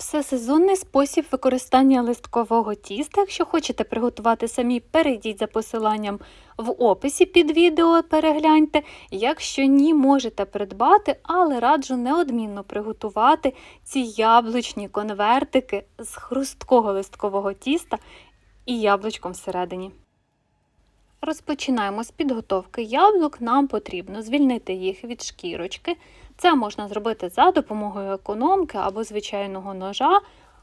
Всесезонний спосіб використання листкового тіста. Якщо хочете приготувати самі, перейдіть за посиланням в описі під відео, перегляньте. Якщо ні, можете придбати, але раджу неодмінно приготувати ці яблучні конвертики з хрусткого листкового тіста і яблучком всередині. Розпочинаємо з підготовки яблук. Нам потрібно звільнити їх від шкірочки. Це можна зробити за допомогою економки або звичайного ножа,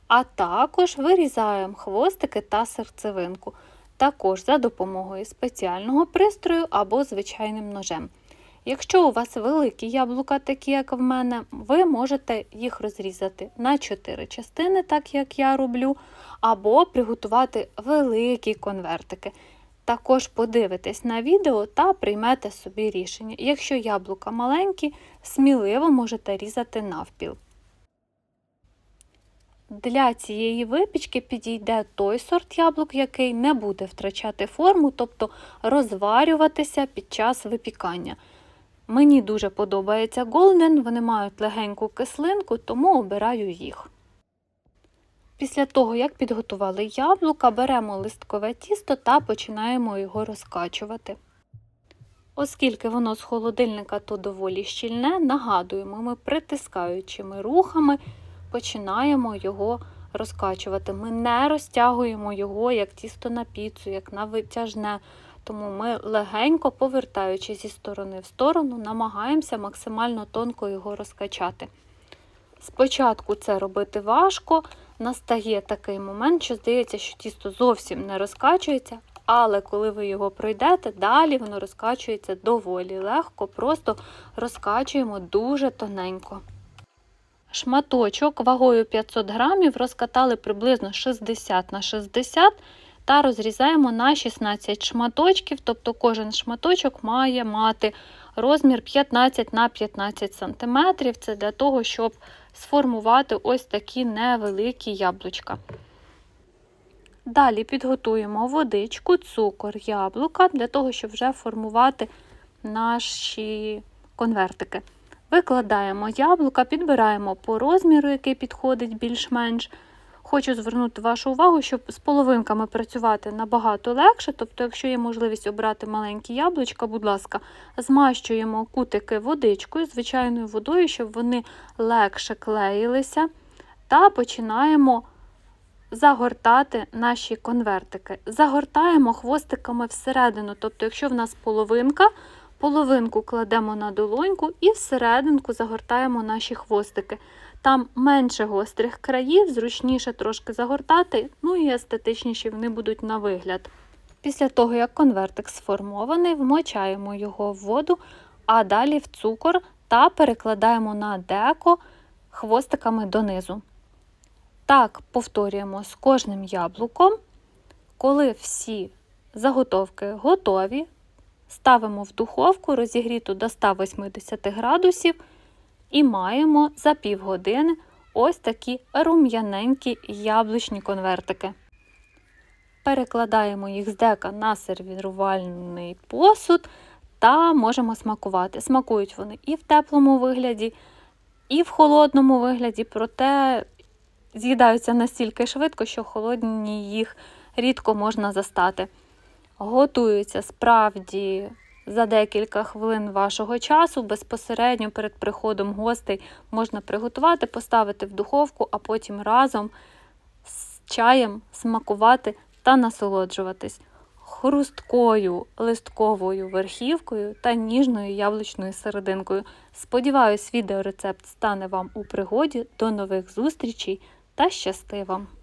а також вирізаємо хвостики та серцевинку. Також за допомогою спеціального пристрою або звичайним ножем. Якщо у вас великі яблука, такі як в мене, ви можете їх розрізати на 4 частини, так як я роблю, або приготувати великі конвертики. Також подивитесь на відео та приймете собі рішення. Якщо яблука маленькі, сміливо можете різати навпіл. Для цієї випічки підійде той сорт яблук, який не буде втрачати форму, тобто розварюватися під час випікання. Мені дуже подобається Golden, вони мають легеньку кислинку, тому обираю їх. Після того, як підготували яблука, беремо листкове тісто та починаємо його розкачувати. Оскільки воно з холодильника то доволі щільне, нагадуємо, ми притискаючими рухами починаємо його розкачувати. Ми не розтягуємо його як тісто на піцу, як на витяжне. Тому ми легенько повертаючи зі сторони в сторону, намагаємося максимально тонко його розкачати. Спочатку це робити важко, настає такий момент, що здається, що тісто зовсім не розкачується, але коли ви його пройдете, далі воно розкачується доволі легко, просто розкачуємо дуже тоненько. Шматочок вагою 500 грамів розкатали приблизно 60 на 60 та розрізаємо на 16 шматочків, тобто кожен шматочок має мати розмір 15 на 15 см. Це для того, щоб сформувати ось такі невеликі яблучка. Далі підготуємо водичку, цукор, яблука для того, щоб вже формувати наші конвертики. Викладаємо яблука, підбираємо по розміру, який підходить більш-менш. Хочу звернути вашу увагу, щоб з половинками працювати набагато легше. Тобто, якщо є можливість обрати маленькі яблучка, будь ласка, змащуємо кутики водичкою, звичайною водою, щоб вони легше клеїлися. Та починаємо загортати наші конвертики. Загортаємо хвостиками всередину. Тобто, якщо в нас половинка, половинку кладемо на долоньку і всерединку загортаємо наші хвостики. Там менше гострих країв, зручніше трошки загортати, ну і естетичніші вони будуть на вигляд. Після того, як конвертик сформований, вмочаємо його в воду, а далі в цукор та перекладаємо на деко хвостиками донизу. Так, повторюємо з кожним яблуком. Коли всі заготовки готові, ставимо в духовку розігріту до 180 градусів. І маємо за півгодини ось такі рум'яненькі яблучні конвертики. Перекладаємо їх з дека на сервірувальний посуд та можемо смакувати. Смакують вони і в теплому вигляді, і в холодному вигляді, проте з'їдаються настільки швидко, що холодні їх рідко можна застати. Готуються справді за декілька хвилин вашого часу безпосередньо перед приходом гостей можна приготувати, поставити в духовку, а потім разом з чаєм смакувати та насолоджуватись хрусткою листковою верхівкою та ніжною яблучною серединкою. Сподіваюсь, відеорецепт стане вам у пригоді. До нових зустрічей та щасти вам!